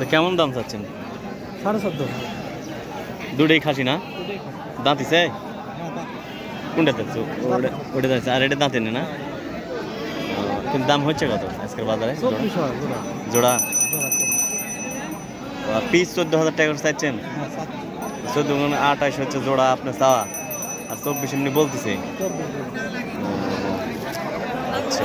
তো কেমন দাম চাচ্ছেন? সাড়ে চোদ্দ। দুটোই খাসি না? দাঁতিছে কোনটা চাচ্ছ ওটা যাচ্ছে আর এটা দাঁতে না? কিন্তু দাম হচ্ছে কত আজকের বাজারে? জোড়া? হয় পিস চোদ্দ হাজার টাকা করে চাইছেন? হ্যাঁ চোদ্দ গুণ আঠাশ হচ্ছে জোড়া আপনার চাওয়া। আর চব্বিশ এমনি বলতেছে। আচ্ছা।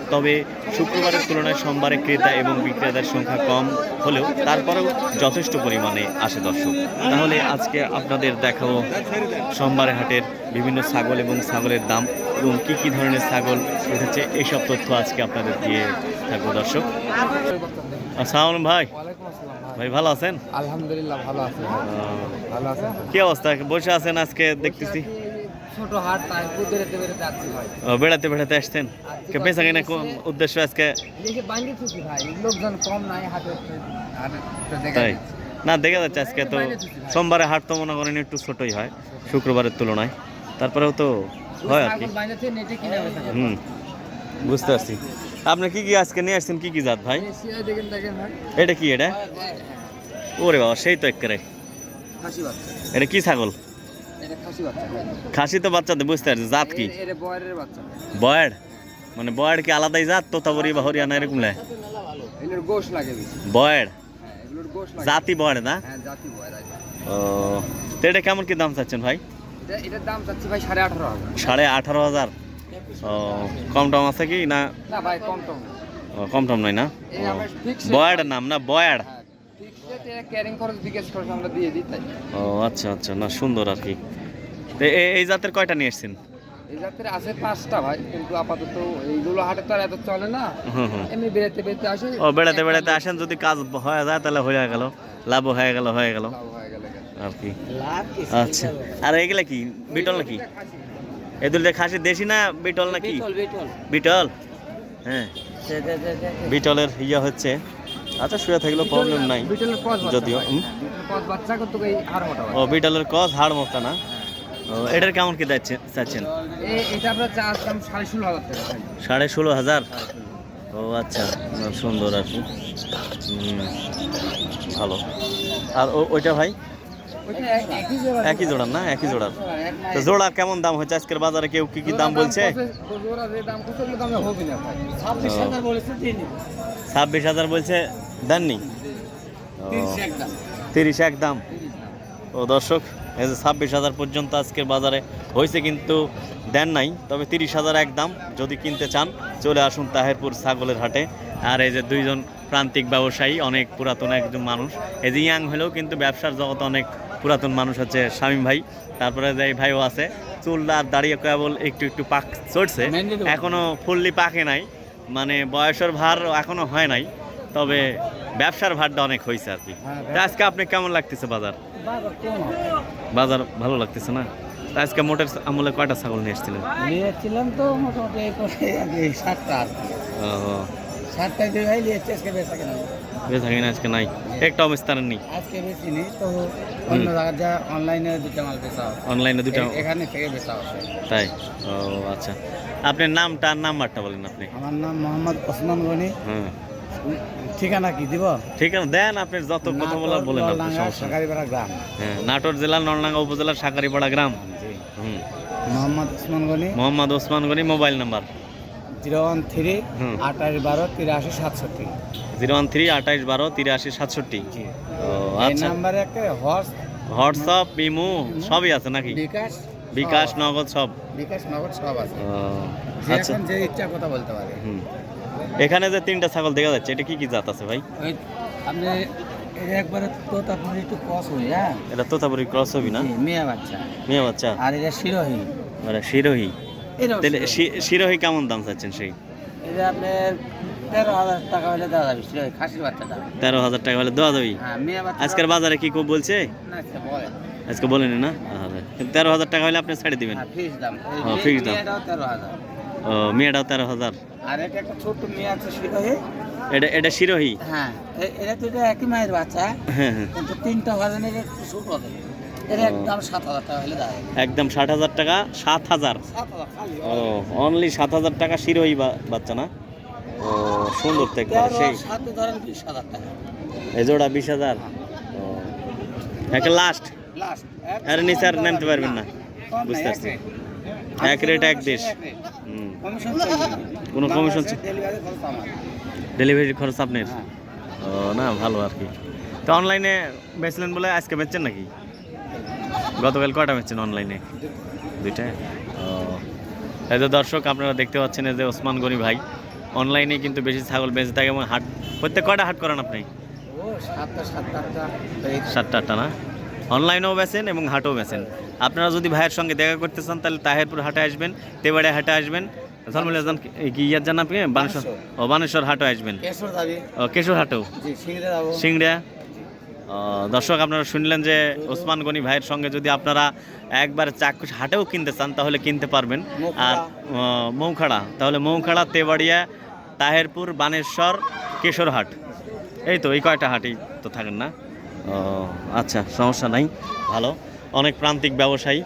তবে শুক্রবারের তুলনায় সোমবারে ক্রেতা এবং বিক্রেতার সংখ্যা কম হলেও তারপরেও যথেষ্ট পরিমাণে আসে দর্শক। তাহলে আজকে আপনাদের দেখাবো সোমবারে হাটের বিভিন্ন ছাগল এবং ছাগলের দাম এবং কী কী ধরনের ছাগল উঠেছে এইসব তথ্য আজকে আপনাদের দিয়ে থাকব দর্শক। আসসালামু ভাই। ভাই ভালো আছেন? আলহামদুলিল্লাহ ভালো আছে আহ, ভালো আছে কি অবস্থা? বসে আছেন আজকে দেখতেছি। ছোট হাট তাই বেরোতে বেরোতে আসছি ভাই। ও, বেড়াতে বেড়াতে আসছেন? কে বেচা কিনা উদ্দেশ্য আজকে? বাইরে ভাই লোকজন কম নাই হাটে তো তাই? না দেখা যাচ্ছে আজকে তো সোমবারে হাট তো মনে করেন একটু ছোটই হয় শুক্রবারের তুলনায়। তারপরেও তো হয় আর কি। হুম বুঝতে পারছি। আপনি কি কি আজকে নিয়ে আসছেন? কি কি জাত ভাই? এটা কি এটা? ওরে বাবা সেই তো একেবারে। এটা কি ছাগল? খাসি বাচ্চা। তো বাচ্চাদের বুঝতে পারছি জাত কি? বয়ের? বয়াড মানে বয়াড কি আলাদাই জাত? তোতাবরি বা হরিয়ানা এরকম লাগে বয়াড হ্যাঁ জাতি বয়াড না? হ্যাঁ বয়ের আছে ও তো এটা কেমন কি দাম চাচ্ছেন ভাই? এটার দাম চাচ্ছি ভাই সাড়ে আঠারো হাজার। সাড়ে আঠারো হাজার? ও কম টম আছে কি না? ভাই কম টম। কম টম নয় না? বয়াড নাম না রেট এটা ক্যারিং খরচ বিকাশ খরচ আমরা দিয়ে দিই তাই। ও আচ্ছা আচ্ছা। না সুন্দর আর কি। তো এ- এই জাতের কয়টা নিয়ে এসছেন এই জাতের আছে পাঁচটা ভাই কিন্তু আপাতত এইগুলো হাটে তো আর এত চলে না। এমনি বেড়াতে বেড়াতে আসে। ও বেড়াতে বেড়াতে আসেন যদি কাজ হয়ে যায় তাহলে হয়ে গেল। লাভ হয়ে গেল হয়ে গেল। লাভ গেলে আর কি। আচ্ছা। আর এগুলা কি? বিটল নাকি? এই দুটো খাসি। দেশি না বিটল নাকি? Beetle beetle. বিটল? হ্যাঁ। বিটলের ইয়া হচ্ছে আচ্ছা শুয়ে থাকলেও প্রবলেম নাই। যদিও। হ্যাঁ, মোটা ও বিটালের কস হাড় মতো না? ও এটার কেমন কি চাচ্ছেন? সাড়ে ষোলো হাজার ও আচ্ছা সুন্দর আর কি। ভালো। আর ওইটা ভাই? একই জোড়া একই জোড়ার না? একই জোড়ার। তো নাই। জোড়া কেমন দাম হচ্ছে আজকের বাজারে কেউ কি কি দাম বলছে? ছাব্বিশ হাজার বলেছে, দেননি? তিরিশ এক দাম ও দর্শক, এই যে ছাব্বিশ হাজার পর্যন্ত আজকের বাজারে হয়েছে কিন্তু দেন নাই। তবে তিরিশ হাজার এক দাম যদি কিনতে চান, চলে আসুন তাহেরপুর ছাগলের হাটে। আর এই যে দুইজন প্রান্তিক ব্যবসায়ী অনেক পুরাতন একজন মানুষ। এই যে ইয়াং হলেও কিন্তু ব্যবসার জগতে অনেক পুরাতন মানুষ হচ্ছে শামীম ভাই। তারপরে যে ভাইও আছে চুল আর দাঁড়িয়ে কেবল একটু একটু পাক চড়ছে। মেহেন্দি দেবো। এখনও ফুললি পাকে নাই। মানে বয়সের ভার এখনও হয় নাই। তবে ব্যবসার ভারটা অনেক হয়েছে আর কি। হ্যাঁ, আজকে আপনি কেমন লাগতেছে বাজার? বাজার ভালো লাগতেছে না? আজকে মোটের আমলে কয়টা ছাগল নিয়ে এসেছিলেন? নিয়েছিলাম তো মোটামুটি এই করে আগে সাতটা ও সাতটা যে ভাই নিয়েছি আজকে বেচা কেন বেশ থাকি আজকে নাই। একটা অবস্থানের নেই। আজকে বেশি নেই তো অন্য জায়গায় যা অনলাইনে দুটো মাল বেচা অনলাইনে দুটো এখানে থেকে বেচা হচ্ছে। তাই? ও আচ্ছা। আপনার নামটা নাম্বারটা বলেন আপনি। আমার নাম মোহাম্মদ ওসমান গনি। ঠিকানা কি দিব? ঠিক আছে দেন আপনি যত কথা বলার বলেন। সাকারিপাড়া গ্রাম। হ্যাঁ নাটোর জেলার নলডাঙ্গা উপজেলার সাকারিপাড়া গ্রাম। হুম। Mohammad Osman Gani. Mohammad Osman Gani mobile number. Zero one three হুম। আঠাশ বারো তিরাশি সাতষট্টি। জিরো ওয়ান থ্রি আঠাইশ বারো তিরাশি সাতষট্টি। এই আচ্ছা। নাম্বারে একটা হর্স হোয়াটসঅ্যাপ ইমো সবই আছে নাকি? বিকাশ বিকাশ নগদ সব। বিকাশ নগর সব আছে। আচ্ছা। যে ইচ্ছা কথা বলতে পারে। হুম। এখানে যে তিনটা ছাগল দেখা যাচ্ছে এটা কি কি জাত আছে ভাই? আপনি এটা একবারে তো আপনার একটু কস হই হ্যাঁ? এটা তোতাপুরি ক্রস হবি না? মেয়ে বাচ্চা। মেয়ে বাচ্চা। আর এটা শিরোহী। মানে শিরোহী। তাহলে শিরোহী। কেমন দাম চাচ্ছেন সেই? এটা আপনার তেরো হাজার টাকা হলে দেওয়া যাবে সেটা খাসির বাচ্চাটা তেরো হাজার টাকা হলে দেওয়া যাবে? হ্যাঁ আজকের বাজারে কি কেউ বলছে? আজকে বলেনি না? তেরো হাজার টাকা হলে আপনি ছেড়ে দিবেন। হ্যাঁ ফিক্স দাম। হ্যাঁ, দাম। তেরো হাজার। ও মেয়েটাও তেরো হাজার। আর এটা একটা ছোট্ট মেয়ে আছে শিরোহে এটা এটা শিরোহী হ্যাঁ এটা তো এটা একই মায়ের বাচ্চা। হ্যাঁ হ্যাঁ। কিন্তু তিনটা একটু ছোট হবে। একদম সাত হাজার টাকা হলে একদম ষাট হাজার টাকা সাত হাজার? ও অনলি সাত হাজার টাকা শিরোহী বা- বাচ্চা না? ও সুন্দর তো একবার সেই ধরেন বিশ হাজার টাকা। এই জোড়া বিশ হাজার? ও। একটা লাস্ট লাস্ট আর নিচে আর নামতে পারবেন না। বুঝতে পারছি। এক রেট এক দেশ কমিশন কোনো ডেলিভারি খরচ আমার। ডেলিভারি খরচ আপনার? হ্যাঁ। ও না ভালো আর কি। তো অনলাইনে বেচলেন বলে আজকে বেচছেন নাকি? গতকাল কয়টা বেচছেন অনলাইনে দুইটা? ও এই তো দর্শক আপনারা দেখতে পাচ্ছেন যে ওসমান গনি ভাই। অনলাইনে কিন্তু বেশি ছাগল বেঁচে থাকে এবং হাট প্রত্যেক কয়টা হাট করেন আপনি? সাতটা আটটা না? অনলাইনেও বেচেন এবং হাটও বেচেন। আপনারা যদি ভাইয়ের সঙ্গে দেখা করতে চান তাহলে তাহেরপুর হাটে আসবেন তেবাড়ে হাটে আসবেন। যান কি ইয়ার জান আপনি বানেশ্বর। ও বানেশ্বর হাটে আসবেন। ও কেশর হাটেও? সিংড়ে দর্শক আপনারা শুনলেন যে ওসমান গনি ভাইয়ের সঙ্গে যদি আপনারা একবার চাক্ষুষ হাটেও কিনতে চান তাহলে কিনতে পারবেন। আর মৌখাড়া। তাহলে মৌখাড়া তেবাড়িয়া তাহেরপুর বানেশ্বর কেশরহাট। এই তো এই কয়টা হাটই তো থাকেন না? আচ্ছা সমস্যা নাই। ভালো। অনেক প্রান্তিক ব্যবসায়ী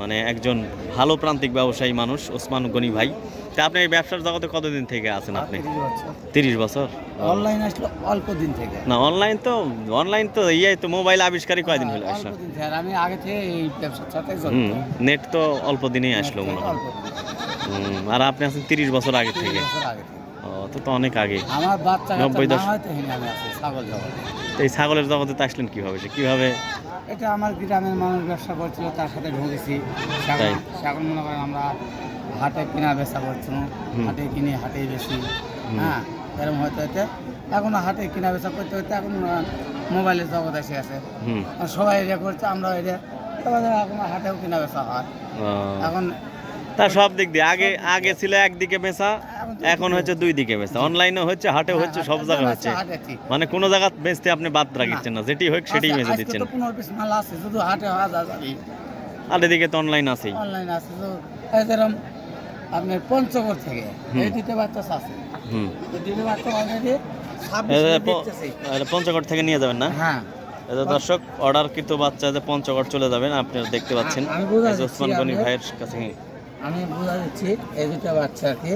মানে একজন ভালো প্রান্তিক ব্যবসায়ী মানুষ ওসমান গনি ভাই। তা আপনি এই ব্যবসার জগতে কতদিন থেকে আছেন আপনি? তিরিশ বছর? অনলাইন আসলো অল্প দিন থেকে। না অনলাইন তো অনলাইন তো ইয়ে তো মোবাইল আবিষ্কারই কয়দিন হলো আসলো আমি আগে থেকে এই ব্যবসার সাথে নেট তো অল্প দিনেই আসলো মনে হয়। আর আপনি আছেন তিরিশ বছর আগে থেকে? তো তো অনেক আগে। আমার বাচ্চা নব্বই দশ- ছাগল জগতে। এই ছাগলের জগতে আসলেন কীভাবে? সে কীভাবে এটা আমার গ্রামের মানুষ ব্যবসা করছিল তার সাথে ঢুকেছি। ছাগল মনে করেন আমরা হাটে কিনা বেচা করছিলাম হুম। হাটে কিনে হাটে বেশি। হ্যাঁ? এরকম হতে হতে এখন হাটে কিনা বেচা করতে হতে এখন মোবাইলের জগৎ এসে গেছে। আর সবাই এটা করছে আমরা এটা। এখন হাটেও কিনা বেচা হয়। এখন তা সব দিক দিয়ে আগে আগে ছিল একদিকে বেচা এখন হচ্ছে দুই দিকে বেচা। অনলাইনে হচ্ছে হাটেও হচ্ছে সব জায়গায় হচ্ছে মানে কোনো জায়গা বেচতে আপনি বাদ রাখিচ্ছেন না যেটি হোক সেটাই আচ্ছা, বেচে দিচ্ছেন। হাটে আর এদিকে তো অনলাইন আছেই। অনলাইন আছে আপনার পঞ্চগড় থেকে। এই দুটো বাচ্চা আছে। দুটো বাচ্চা অলরেডি পঞ্চগড় থেকে নিয়ে যাবেন না? হ্যাঁ। দর্শক অর্ডার কিন্তু বাচ্চা যে পঞ্চগড় চলে যাবেন আপনারা দেখতে পাচ্ছেন। ওসমান গনি ভাইয়ের কাছে আমি বোঝা দিচ্ছি এই দুটো বাচ্চাকে।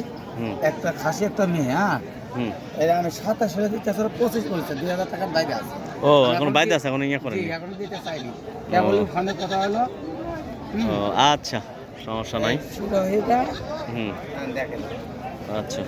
একটা খাসি একটা মেয়ে হ্যাঁ? এটা আমি সাতাশ হলে দিতে আসলে পঁচিশ বলছে দুই হাজার টাকার বাইরে আছে। ও এখন বাইরে আছে এখন ইয়ে করেন এখন দিতে চাইনি। কেবল ফোনে কথা হলো। ও আচ্ছা। সমস্যা নাই। হুম। আচ্ছা।